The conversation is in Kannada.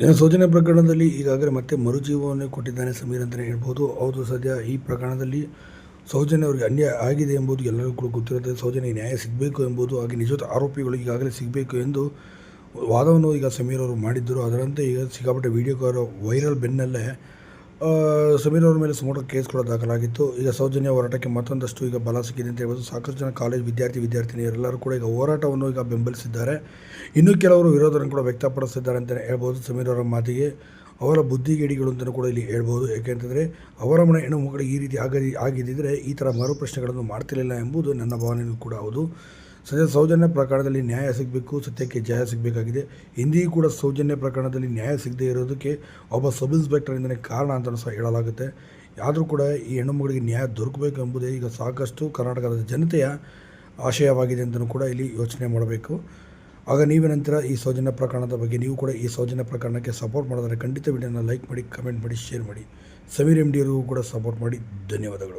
ಸೌಜನ್ಯ ಪ್ರಕರಣದಲ್ಲಿ ಈಗಾಗಲೇ ಮತ್ತೆ ಮರುಜೀವವನ್ನು ಕೊಟ್ಟಿದ್ದಾನೆ ಸಮೀರ್ ಅಂತಲೇ ಹೇಳ್ಬೋದು. ಹೌದು, ಸದ್ಯ ಈ ಪ್ರಕರಣದಲ್ಲಿ ಸೌಜನ್ಯ ಅವರಿಗೆ ಅನ್ಯಾಯ ಆಗಿದೆ ಎಂಬುದು ಎಲ್ಲರಿಗೂ ಕೂಡ ಗೊತ್ತಿರುತ್ತೆ. ಸೌಜನ್ಯ ನ್ಯಾಯ ಸಿಗಬೇಕು ಎಂಬುದು ಹಾಗೆ ನಿಜವಾದ ಆರೋಪಿಗಳು ಈಗಾಗಲೇ ಸಿಗಬೇಕು ಎಂದು ವಾದವನ್ನು ಈಗ ಸಮೀರ್ ಅವರು ಮಾಡಿದ್ದರು. ಅದರಂತೆ ಈಗ ಸಿಕ್ಕಾಪಟ್ಟೆ ವಿಡಿಯೋ ಕಾರ್ ವೈರಲ್ ಬೆನ್ನಲ್ಲೇ ಸಮೀರ್ ಅವರ ಮೇಲೆ ಸುಮಾರು ಕೂಡ ದಾಖಲಾಗಿತ್ತು. ಈಗ ಸೌಜನ್ಯ ಹೋರಾಟಕ್ಕೆ ಮತ್ತೊಂದಷ್ಟು ಈಗ ಬಲ ಸಿಕ್ಕಿದೆ ಅಂತ ಹೇಳ್ಬೋದು. ಸಾಕಷ್ಟು ಜನ ಕಾಲೇಜ್ ವಿದ್ಯಾರ್ಥಿ, ವಿದ್ಯಾರ್ಥಿನಿಯರೆಲ್ಲರೂ ಕೂಡ ಈಗ ಹೋರಾಟವನ್ನು ಈಗ ಬೆಂಬಲಿಸಿದ್ದಾರೆ. ಇನ್ನೂ ಕೆಲವರು ವಿರೋಧವನ್ನು ಕೂಡ ವ್ಯಕ್ತಪಡಿಸಿದ್ದಾರೆ ಅಂತಲೇ ಹೇಳ್ಬೋದು ಸಮೀರ್ ಅವರ ಮಾತಿಗೆ. ಅವರ ಬುದ್ಧಿಗೇಡಿಗಳು ಅಂತಲೂ ಕೂಡ ಇಲ್ಲಿ ಹೇಳ್ಬೋದು. ಯಾಕೆಂತಂದರೆ ಅವರ ಮನೆ ಹೆಣ್ಣು ಮಕ್ಕಳಿಗೆ ಈ ರೀತಿ ಆಗದಿ ಆಗಿದ್ದರೆ ಈ ಥರ ಮರು ಪ್ರಶ್ನೆಗಳನ್ನು ಮಾಡ್ತಿರಲಿಲ್ಲ ಎಂಬುದು ನನ್ನ ಭಾವನೆಯೂ ಕೂಡ ಹೌದು. ಸದ್ಯ ಸೌಜನ್ಯ ಪ್ರಕರಣದಲ್ಲಿ ನ್ಯಾಯ ಸಿಗಬೇಕು ಸತ್ಯಕ್ಕೆ ಜಯ ಸಿಗಬೇಕಾಗಿದೆ. ಇಂದಿಗೂ ಕೂಡ ಸೌಜನ್ಯ ಪ್ರಕರಣದಲ್ಲಿ ನ್ಯಾಯ ಸಿಗದೇ ಇರೋದಕ್ಕೆ ಒಬ್ಬ ಸಬ್ ಇನ್ಸ್ಪೆಕ್ಟರ್ ಇಂದನೇ ಕಾರಣ ಅಂತಲೂ ಸಹ ಹೇಳಲಾಗುತ್ತೆ. ಆದರೂ ಕೂಡ ಈ ಹೆಣ್ಣುಮಗಳಿಗೆ ನ್ಯಾಯ ದೊರಕಬೇಕು ಎಂಬುದೇ ಈಗ ಸಾಕಷ್ಟು ಕರ್ನಾಟಕದ ಜನತೆಯ ಆಶಯವಾಗಿದೆ ಅಂತಲೂ ಕೂಡ ಇಲ್ಲಿ ಯೋಚನೆ ಮಾಡಬೇಕು. ಆಗ ನೀವೇನಂತೀರ ಈ ಸೌಜನ್ಯ ಪ್ರಕರಣದ ಬಗ್ಗೆ ನೀವು ಕೂಡ ಈ ಸೌಜನ್ಯ ಪ್ರಕರಣಕ್ಕೆ ಸಪೋರ್ಟ್ ಮಾಡಿದರೆ ಖಂಡಿತ ವಿಡಿಯೋನ ಲೈಕ್ ಮಾಡಿ, ಕಮೆಂಟ್ ಮಾಡಿ, ಶೇರ್ ಮಾಡಿ. ಸಮೀರ್ ಎಂ ಡಿಯವರಿಗೂ ಕೂಡ ಸಪೋರ್ಟ್ ಮಾಡಿ. ಧನ್ಯವಾದಗಳು.